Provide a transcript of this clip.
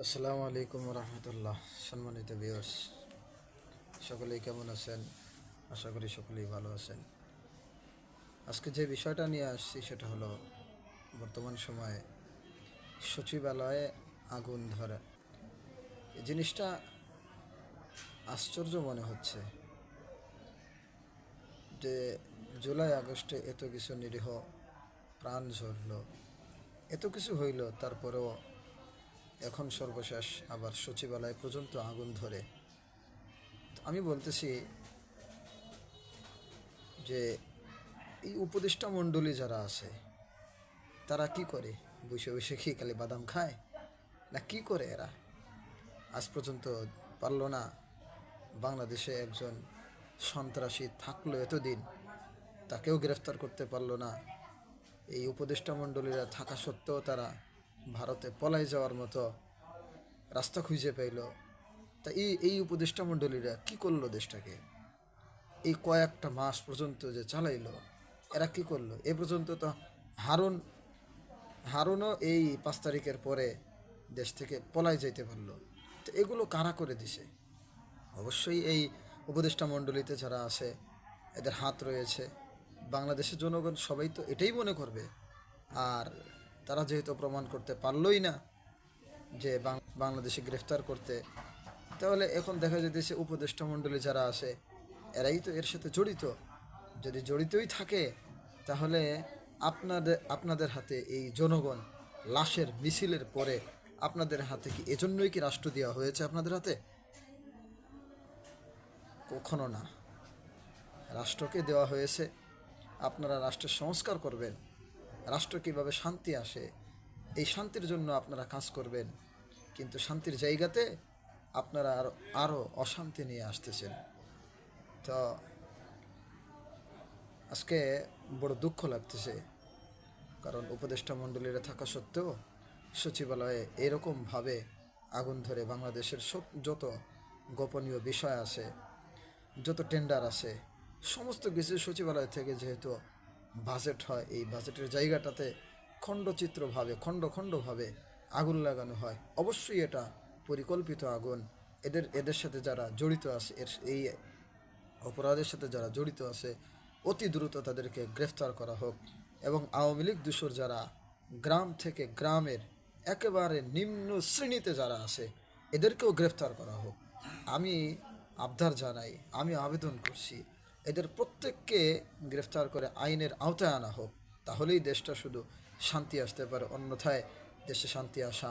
আসসালামু আলাইকুম রহমতুল্লাহ, সম্মানিত ভিউয়ার্স সকলেই কেমন আছেন? আশা করি সকলেই ভালো আছেন। আজকে যে বিষয়টা নিয়ে আসছি সেটা হলো, বর্তমান সময়ে সচিবালয়ে আগুন ধরে। এই জিনিসটা আশ্চর্য মনে হচ্ছে যে জুলাই, আগস্টে এত কিছু নিরীহ প্রাণ ঝরল, এত কিছু হইল, তারপরেও এখন সর্বশেষ আবার সচিবালয় পর্যন্ত আগুন ধরে। আমি বলতেছি যে এই উপদেষ্টা মণ্ডলী যারা আছে, তারা কি করে? বসে বসে খেয়ে খালি বাদাম খায়? না কি করে এরা? আজ পর্যন্ত পারল না বাংলাদেশে একজন সন্ত্রাসী থাকল এতদিন, তাকেও গ্রেফতার করতে পারল না। এই উপদেষ্টা মণ্ডলীরা থাকা সত্ত্বেও তারা ভারতে পলাই যাওয়ার মতো রাস্তা খুঁজে পাইল। তা এই এই উপদেষ্টা মণ্ডলীরা কি করল দেশটাকে? এই কয়েকটা মাস পর্যন্ত যে চালাইলো, এরা কি করল? এ পর্যন্ত তো হারুন, হারুনও এই পাঁচ তারিখের পরে দেশ থেকে পলাই যাইতে পারল। তো এগুলো কারা করে দিছে? অবশ্যই এই উপদেষ্টা মণ্ডলীতে যারা আছে, এদের হাত রয়েছে। বাংলাদেশের জনগণ সবাই তো এটাই মনে করবে। আর তারা যেহেতু প্রমাণ করতে পারলই না যে বাংলাদেশে গ্রেফতার করতে, তাহলে এখন দেখা যায় যেতেছে উপদেষ্টা মণ্ডলী যারা আছে এরাই তো এর সাথে জড়িত। যদি জড়িতই থাকে, তাহলে আপনাদের আপনাদের হাতে এই জনগণ লাশের মিছিলের পরে আপনাদের হাতে কি এজন্যই কি রাষ্ট্র দেওয়া হয়েছে আপনাদের হাতে? কখনো না। রাষ্ট্রকে দেওয়া হয়েছে, আপনারা রাষ্ট্রের সংস্কার করবেন। রাষ্ট্র কীভাবে শান্তি আসে, এই শান্তির জন্য আপনারা কাজ করবেন। কিন্তু শান্তির জায়গাতে আপনারা আরও আরও অশান্তি নিয়ে আসতেছেন। তো আজকে বড় দুঃখ লাগতেছে। কারণ উপদেষ্টা মণ্ডলীরা থাকা সত্ত্বেও সচিবালয়ে এরকমভাবে আগুন ধরে বাংলাদেশের সব, যত গোপনীয় বিষয় আছে, যত টেন্ডার আছে, সমস্ত কিছু সচিবালয় থেকে যেহেতু বাজেট হয়, এই বাজেটের জায়গাটাতে খণ্ডচিত্রভাবে, খণ্ড খণ্ডভাবে আগুন লাগানো হয়। অবশ্যই এটা পরিকল্পিত আগুন। এদের এদের সাথে যারা জড়িত আছে, এর, এই অপরাধের সাথে যারা জড়িত আছে, অতি দ্রুত তাদেরকে গ্রেফতার করা হোক এবং আওয়ামী লীগ দূষর যারা গ্রাম থেকে গ্রামের একেবারে নিম্ন শ্রেণীতে যারা আছে, এদেরকেও গ্রেফতার করা হোক। আমি আবদার জানাই, আমি আবেদন করছি এদের প্রত্যেককে গ্রেফতার করে আইনের আওতায় আনা হোক, তাহলেই দেশটা শুধু শান্তি আসতে পারে, অন্যথায় দেশে শান্তি আসা